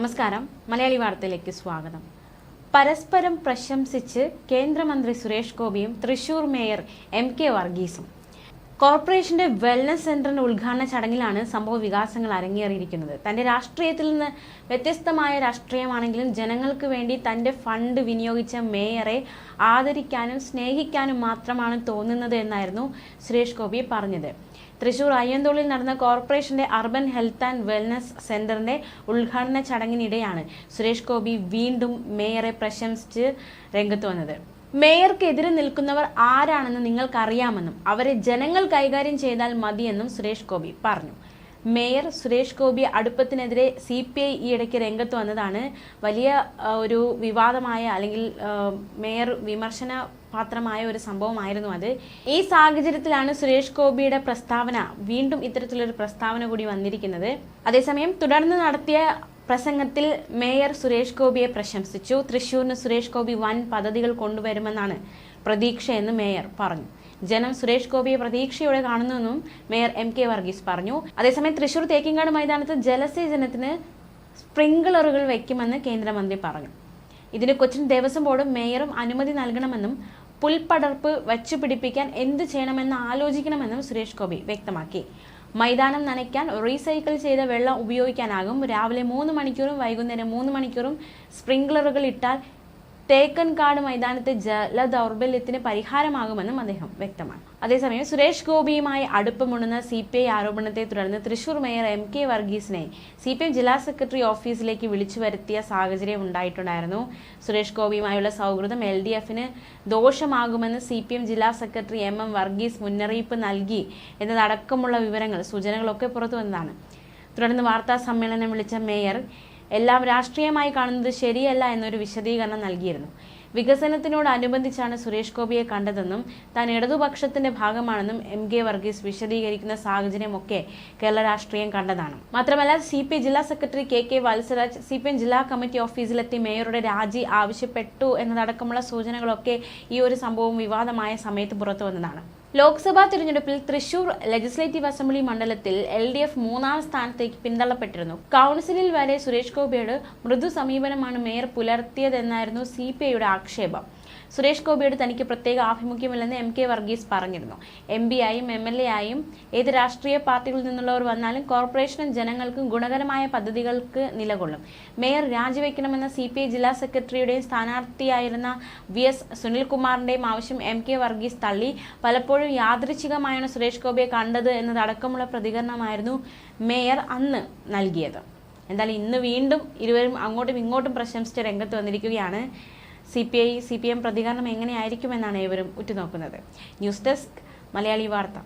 നമസ്കാരം. മലയാളി വാർത്തയിലേക്ക് സ്വാഗതം. പരസ്പരം പ്രശംസിച്ച് കേന്ദ്രമന്ത്രി സുരേഷ് ഗോപിയും തൃശൂർ മേയർ എം കെ വർഗീസും. കോർപ്പറേഷന്റെ വെൽനസ് സെന്ററിന്റെ ഉദ്ഘാടന ചടങ്ങിലാണ് സംഭവ വികാസങ്ങൾ അരങ്ങേറിയിരിക്കുന്നത്. തന്റെ രാഷ്ട്രീയത്തിൽ നിന്ന് വ്യത്യസ്തമായ രാഷ്ട്രീയമാണെങ്കിലും ജനങ്ങൾക്ക് വേണ്ടി തന്റെ ഫണ്ട് വിനിയോഗിച്ച മേയറെ ആദരിക്കാനും സ്നേഹിക്കാനും മാത്രമാണ് തോന്നുന്നത് എന്നായിരുന്നു സുരേഷ് ഗോപി പറഞ്ഞത്. തൃശൂർ അയ്യന്തോളിൽ നടന്ന കോർപ്പറേഷന്റെ അർബൻ ഹെൽത്ത് ആൻഡ് വെൽനസ് സെന്ററിന്റെ ഉദ്ഘാടന ചടങ്ങിനിടെയാണ് സുരേഷ് ഗോപി വീണ്ടും മേയറെ പ്രശംസിച്ച് രംഗത്ത് വന്നത്. മേയർക്കെതിരെ നിൽക്കുന്നവർ ആരാണെന്ന് നിങ്ങൾക്കറിയാമെന്നും അവരെ ജനങ്ങൾ കൈകാര്യം ചെയ്താൽ മതിയെന്നും സുരേഷ് ഗോപി പറഞ്ഞു. മേയർ സുരേഷ് ഗോപി അടുപ്പത്തിനെതിരെ സി പി ഐ ഈയിടയ്ക്ക് രംഗത്ത് വന്നതാണ്. വലിയ ഒരു വിവാദമായ അല്ലെങ്കിൽ മേയർ വിമർശന പാത്രമായ ഒരു സംഭവമായിരുന്നു അത്. ഈ സാഹചര്യത്തിലാണ് സുരേഷ് ഗോപിയുടെ പ്രസ്താവന വീണ്ടും ഇത്തരത്തിലൊരു പ്രസ്താവന കൂടി വന്നിരിക്കുന്നത്. അതേസമയം തുടർന്ന് നടത്തിയ പ്രസംഗത്തിൽ മേയർ സുരേഷ് ഗോപിയെ പ്രശംസിച്ചു. തൃശൂരിന് സുരേഷ് ഗോപി വൻ പദ്ധതികൾ കൊണ്ടുവരുമെന്നാണ് പ്രതീക്ഷയെന്ന് മേയർ പറഞ്ഞു. ജനം സുരേഷ് ഗോപിയെ പ്രതീക്ഷയോടെ കാണുന്നുവെന്നും മേയർ എം കെ വർഗീസ് പറഞ്ഞു. അതേസമയം തൃശൂർ തേക്കിങ്കാട് മൈതാനത്ത് ജലസേചനത്തിന് സ്പ്രിംഗ്ലറുകൾ വയ്ക്കുമെന്ന് കേന്ദ്രമന്ത്രി പറഞ്ഞു. ഇതിന് കൊച്ചിൻ ദേവസ്വം ബോർഡും മേയറും അനുമതി നൽകണമെന്നും പുൽപ്പടർപ്പ് വച്ചുപിടിപ്പിക്കാൻ എന്ത് ചെയ്യണമെന്ന് ആലോചിക്കണമെന്നും സുരേഷ് ഗോപി വ്യക്തമാക്കി. മൈതാനം നനയ്ക്കാൻ റീസൈക്കിൾ ചെയ്ത വെള്ളം ഉപയോഗിക്കാനാകും. രാവിലെ മൂന്ന് മണിക്കൂറും വൈകുന്നേരം മൂന്ന് മണിക്കൂറും സ്പ്രിംഗ്ലറുകൾ ഇട്ടാൽ തേക്കൻകാട് മൈതാനത്തെ ജല ദൗർബല്യത്തിന് പരിഹാരമാകുമെന്നും അദ്ദേഹം വ്യക്തമാക്കി. അതേസമയം സുരേഷ് ഗോപിയുമായി അടുപ്പമുണ്ടെന്ന സി പി ഐ ആരോപണത്തെ തുടർന്ന് തൃശൂർ മേയർ എം കെ വർഗീസിനെ സി പി എം ജില്ലാ സെക്രട്ടറി ഓഫീസിലേക്ക് വിളിച്ചു വരുത്തിയ സാഹചര്യം ഉണ്ടായിട്ടുണ്ടായിരുന്നു. സുരേഷ് ഗോപിയുമായുള്ള സൗഹൃദം എൽ ഡി എഫിന് ദോഷമാകുമെന്ന് സി പി എം ജില്ലാ സെക്രട്ടറി എം എം വർഗീസ് മുന്നറിയിപ്പ് നൽകി എന്നതടക്കമുള്ള വിവരങ്ങൾ സൂചനകളൊക്കെ പുറത്തു വന്നതാണ് തുടർന്ന് വാർത്താ സമ്മേളനം വിളിച്ച മേയർ എല്ലാം രാഷ്ട്രീയമായി കാണുന്നത് ശരിയല്ല എന്നൊരു വിശദീകരണം നൽകിയിരുന്നു. വികസനത്തിനോടനുബന്ധിച്ചാണ് സുരേഷ് ഗോപിയെ കണ്ടതെന്നും താൻ ഇടതുപക്ഷത്തിന്റെ ഭാഗമാണെന്നും എം കെ വർഗീസ് വിശദീകരിക്കുന്ന സാഹചര്യമൊക്കെ കേരള രാഷ്ട്രീയം കണ്ടതാണ്. മാത്രമല്ല സി പി ജില്ലാ secretary K K Valsaraj C P M ജില്ലാ കമ്മിറ്റി ഓഫീസിലെത്തി മേയറുടെ രാജി ആവശ്യപ്പെട്ടു എന്നതടക്കമുള്ള സൂചനകളൊക്കെ ഈ ഒരു സംഭവം വിവാദമായ സമയത്ത് പുറത്തു വന്നതാണ്. ലോക്സഭാ തിരഞ്ഞെടുപ്പിൽ തൃശൂർ ലെജിസ്ലേറ്റീവ് അസംബ്ലി മണ്ഡലത്തിൽ എൽ ഡി എഫ് മൂന്നാം സ്ഥാനത്തേക്ക് പിന്തള്ളപ്പെട്ടിരുന്നു. കൗൺസിലിൽ വരെ സുരേഷ് ഗോപിയോട് മൃദു സമീപനമാണ് മേയർ പുലർത്തിയതെന്നായിരുന്നു സി പി ഐയുടെ ആക്ഷേപം. സുരേഷ് ഗോപിയോട് തനിക്ക് പ്രത്യേക ആഭിമുഖ്യമില്ലെന്ന് എം കെ വർഗീസ് പറഞ്ഞിരുന്നു. എം പി ആയും എം എൽ എ ആയും ഏത് രാഷ്ട്രീയ പാർട്ടികളിൽ നിന്നുള്ളവർ വന്നാലും കോർപ്പറേഷനും ജനങ്ങൾക്കും ഗുണകരമായ പദ്ധതികൾക്ക് നിലകൊള്ളും. മേയർ രാജിവെക്കണമെന്ന സി പി ഐ ജില്ലാ സെക്രട്ടറിയുടെയും സ്ഥാനാർത്ഥിയായിരുന്ന വി എസ് സുനിൽകുമാറിന്റെയും ആവശ്യം എം കെ വർഗീസ് തള്ളി. പലപ്പോഴും യാദൃച്ഛികമായാണ് സുരേഷ് ഗോപിയെ കണ്ടത് എന്നതടക്കമുള്ള പ്രതികരണമായിരുന്നു മേയർ അന്ന് നൽകിയത്. എന്തായാലും ഇന്ന് വീണ്ടും ഇരുവരും അങ്ങോട്ടും ഇങ്ങോട്ടും പ്രശംസിച്ച് രംഗത്ത് വന്നിരിക്കുകയാണ് C P I C P M പ്രതികരണം എങ്ങനെയായിരിക്കുമെന്നാണ് ഏവരും ഉറ്റുനോക്കുന്നത്. ന്യൂസ് ഡെസ്ക് മലയാളി വാർത്ത.